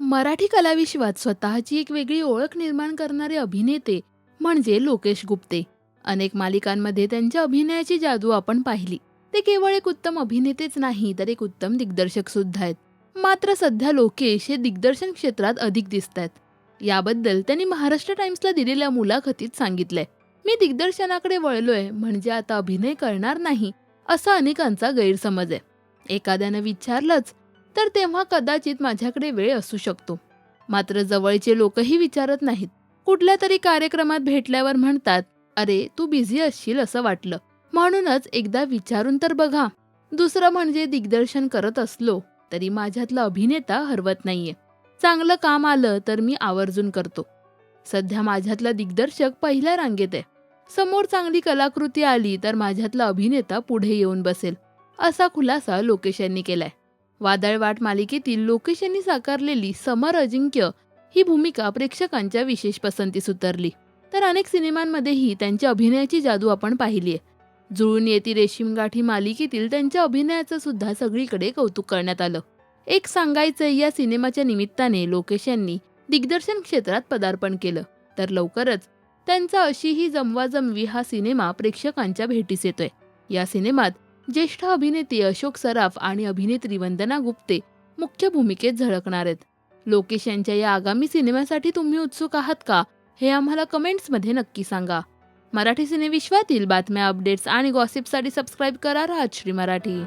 मराठी कलाविश्वात स्वतःची एक वेगळी ओळख निर्माण करणारे अभिनेते म्हणजे लोकेश गुप्ते. अनेक मालिकांमध्ये त्यांच्या अभिनयाची जादू आपण पाहिली. ते केवळ एक उत्तम अभिनेतेच नाही तर एक उत्तम दिग्दर्शक सुद्धा आहेत. मात्र सध्या लोकेश हे दिग्दर्शन क्षेत्रात अधिक दिसत आहेत याबद्दल त्यांनी महाराष्ट्र टाइम्सला दिलेल्या मुलाखतीत सांगितलंय. मी दिग्दर्शनाकडे वळलोय म्हणजे आता अभिनय करणार नाही असा अनेकांचा गैरसमज आहे. एखाद्यानं विचारलंच तर तेव्हा कदाचित माझ्याकडे वेळ असू शकतो. मात्र जवळचे लोकही विचारत नाहीत. कुठल्या तरी कार्यक्रमात भेटल्यावर म्हणतात अरे तू बिझी असशील असं वाटलं. म्हणूनच एकदा विचारून तर बघा. दुसरं म्हणजे दिग्दर्शन करत असलो तरी माझ्यातला अभिनेता हरवत नाहीये. चांगलं काम आलं तर मी आवर्जून करतो. सध्या माझ्यातला दिग्दर्शक पहिल्या रांगेत आहे. समोर चांगली कलाकृती आली तर माझ्यातला अभिनेता पुढे येऊन बसेल. असा खुलासा लोकेश यांनी केलाय. वादळवाट मालिकेतील लोकेश यांनी साकारलेली समर अजिंक्य ही भूमिका प्रेक्षकांच्या विशेष पसंतीस उतरली तर अनेक सिनेमांमध्येही त्यांच्या अभिनयाची जादू आपण पाहिली आहे. जुळून येती रेशीम गाठी मालिकेतील त्यांच्या अभिनयाचं सुद्धा सगळीकडे कौतुक करण्यात आलं. एक सांगायचं या सिनेमाच्या निमित्ताने लोकेश यांनी दिग्दर्शन क्षेत्रात पदार्पण केलं. तर लवकरच त्यांचा अशीही जमवाजमवी हा सिनेमा प्रेक्षकांच्या भेटीस येतोय. या सिनेमात ज्येष्ठ अभिनेते अशोक सराफ आणि अभिनेत्री वंदना गुप्ते मुख्य भूमिकेत झळकणार आहेत. लोकेश यांच्या या आगामी सिनेमासाठी तुम्ही उत्सुक आहात का? हे आम्हाला कमेंट्समध्ये नक्की सांगा. मराठी सिनेविश्वातील बातम्या अपडेट्स आणि गॉसिपसाठी सबस्क्राईब करा राजश्री मराठी.